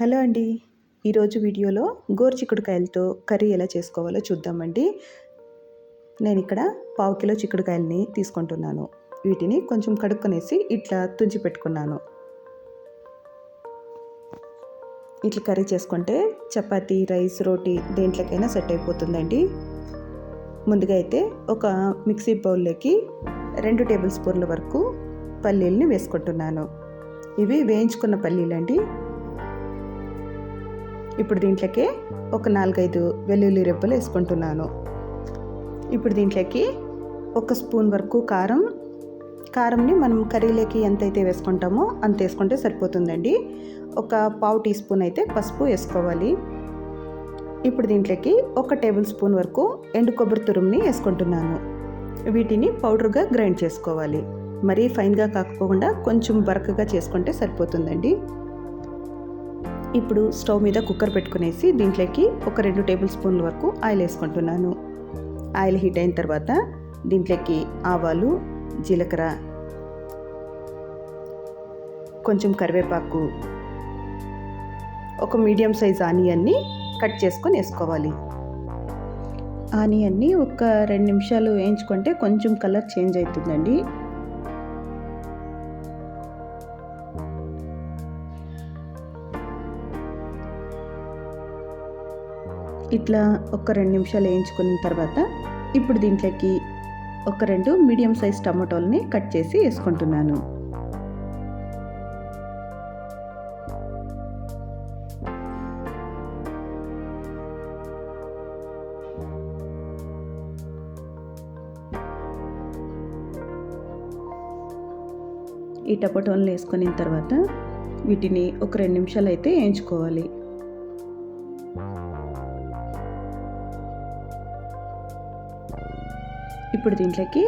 Hello అండి. ఈరోజు వీడియోలో గోరుచిక్కుడుకాయలతో కర్రీ ఎలా చేసుకోవాలో చూద్దామండి. నేను ఇక్కడ పావు కిలో చిక్కుడుకాయలని తీసుకుంటున్నాను. వీటిని కొంచెం కడుక్కొనేసి ఇట్లా తుంచి పెట్టుకున్నాను. ఇట్లా కర్రీ చేసుకుంటే చపాతీ రైస్ రోటీ దేంట్లోకైనా సెట్ అయిపోతుందండి. ముందుగా అయితే ఒక మిక్సీ బౌల్లోకి రెండు టేబుల్ స్పూన్ల వరకు పల్లీలని వేసుకుంటున్నాను. ఇవి వేయించుకున్న పల్లీలండి. ఇప్పుడు దీంట్లోకి ఒక నాలుగైదు వెల్లుల్లి రెబ్బలు వేసుకుంటున్నాను. ఇప్పుడు దీంట్లోకి ఒక స్పూన్ వరకు కారం. కారంని మనం కర్రీలోకి ఎంత అయితే వేసుకుంటామో అంత వేసుకుంటే సరిపోతుందండి. ఒక పావు టీ స్పూన్ అయితే పసుపు వేసుకోవాలి. ఇప్పుడు దీంట్లోకి ఒక టేబుల్ స్పూన్ వరకు ఎండు కొబ్బరి తురుముని వేసుకుంటున్నాను. వీటిని పౌడర్గా గ్రైండ్ చేసుకోవాలి. మరీ ఫైన్గా కాకపోకుండా కొంచెం బరకగా చేసుకుంటే సరిపోతుందండి. ఇప్పుడు స్టవ్ మీద కుక్కర్ పెట్టుకునేసి దీంట్లోకి ఒక రెండు టేబుల్ స్పూన్ల వరకు ఆయిల్ వేసుకుంటున్నాను. ఆయిల్ హీట్ అయిన తర్వాత దీంట్లోకి ఆవాలు జీలకర్ర కొంచెం కరివేపాకు ఒక మీడియం సైజ్ ఆనియన్ని కట్ చేసుకొని వేసుకోవాలి. ఆనియన్ని ఒక రెండు నిమిషాలు వేయించుకుంటే కొంచెం కలర్ చేంజ్ అవుతుందండి. ఇట్లా ఒక రెండు నిమిషాలు వేయించుకున్న తర్వాత ఇప్పుడు దీంట్లోకి ఒక రెండు మీడియం సైజ్ టమాటోల్ని కట్ చేసి వేసుకుంటున్నాను. ఈ టమాటోలను వేసుకున్న తర్వాత వీటిని ఒక రెండు నిమిషాలు అయితే వేయించుకోవాలి. ఇప్పుడు దీంట్లోకి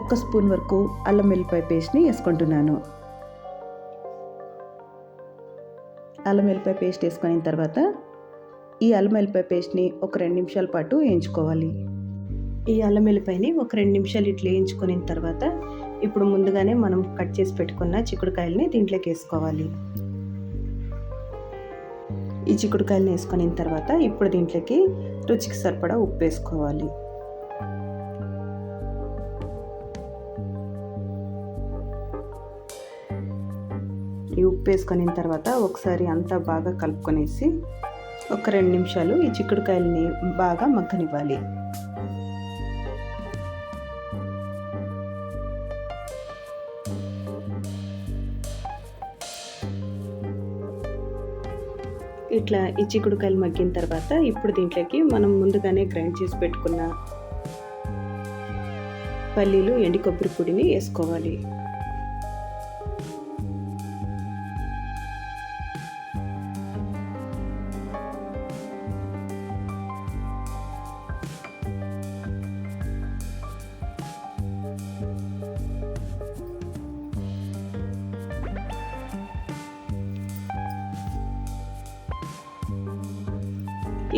ఒక్క స్పూన్ వరకు అల్లం వెల్లిపాయ పేస్ట్ని వేసుకుంటున్నాను. అల్లం వెల్లిపాయ పేస్ట్ వేసుకున్న తర్వాత ఈ అల్లం వెల్లిపాయ పేస్ట్ని ఒక రెండు నిమిషాల పాటు వేయించుకోవాలి. ఈ అల్లం వెల్లిపాయని ఒక రెండు నిమిషాలు ఇట్లా వేయించుకున్న తర్వాత ఇప్పుడు ముందుగానే మనం కట్ చేసి పెట్టుకున్న చిక్కుడుకాయలని దీంట్లోకి వేసుకోవాలి. ఈ చిక్కుడుకాయలను వేసుకున్న తర్వాత ఇప్పుడు దీంట్లోకి రుచికి సరిపడా ఉప్పు వేసుకోవాలి. ఈ ఉప్పు వేసుకున్న తర్వాత ఒకసారి అంతా బాగా కలుపుకొనేసి ఒక రెండు నిమిషాలు ఈ చిక్కుడుకాయలని బాగా మగ్గనివ్వాలి. ఇట్లా ఈ చిక్కుడుకాయలు మగ్గిన తర్వాత ఇప్పుడు దీంట్లోకి మనం ముందుగానే గ్రైండ్ చేసి పెట్టుకున్న పల్లీలు ఎండి కొబ్బరి పొడిని వేసుకోవాలి.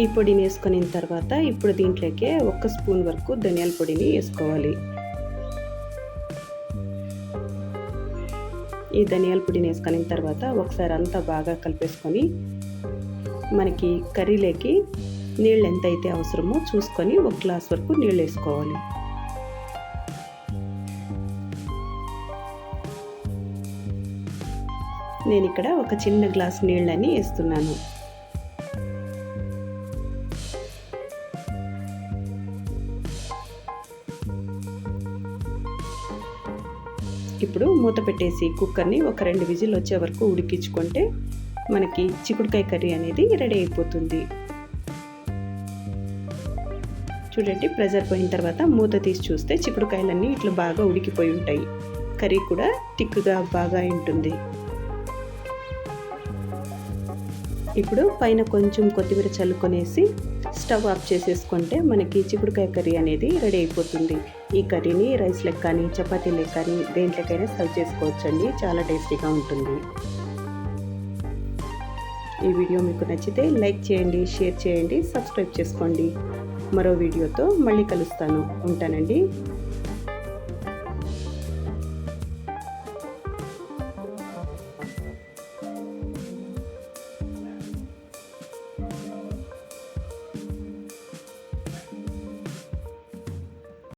ఈ పొడిని వేసుకున్న తర్వాత ఇప్పుడు దీంట్లోకే ఒక స్పూన్ వరకు ధనియాల పొడిని వేసుకోవాలి. ఈ ధనియాల పొడిని వేసుకున్న తర్వాత ఒకసారి అంతా బాగా కలిపేసుకొని మనకి కర్రీలోకి నీళ్ళు ఎంత అయితే అవసరమో చూసుకొని ఒక గ్లాస్ వరకు నీళ్ళు వేసుకోవాలి. నేను ఇక్కడ ఒక చిన్న గ్లాస్ నీళ్ళని వేస్తున్నాను. ఇప్పుడు మూత పెట్టేసి కుక్కర్ని ఒక రెండు విజిల్ వచ్చే వరకు ఉడికించుకుంటే మనకి చిక్కుడుకాయ కర్రీ అనేది రెడీ అయిపోతుంది. చూడండి ప్రెజర్ పోయిన తర్వాత మూత తీసి చూస్తే చిక్కుడుకాయలన్నీ ఇట్లా బాగా ఉడికిపోయి ఉంటాయి. కర్రీ కూడా టిక్గా బాగా ఉంటుంది. ఇప్పుడు పైన కొంచెం కొత్తిమీర చల్లుకొనేసి స్టవ్ ఆఫ్ చేసేసుకుంటే మనకి చిక్కుడుకాయ కర్రీ అనేది రెడీ అయిపోతుంది. ఈ కర్రీని రైస్లకు కానీ చపాతీలకు కానీ దేంట్లోకైనా సర్వ్ చేసుకోవచ్చండి. చాలా టేస్టీగా ఉంటుంది. ఈ వీడియో మీకు నచ్చితే లైక్ చేయండి షేర్ చేయండి సబ్స్క్రైబ్ చేసుకోండి. మరో వీడియోతో మళ్ళీ కలుస్తాను. ఉంటానండి.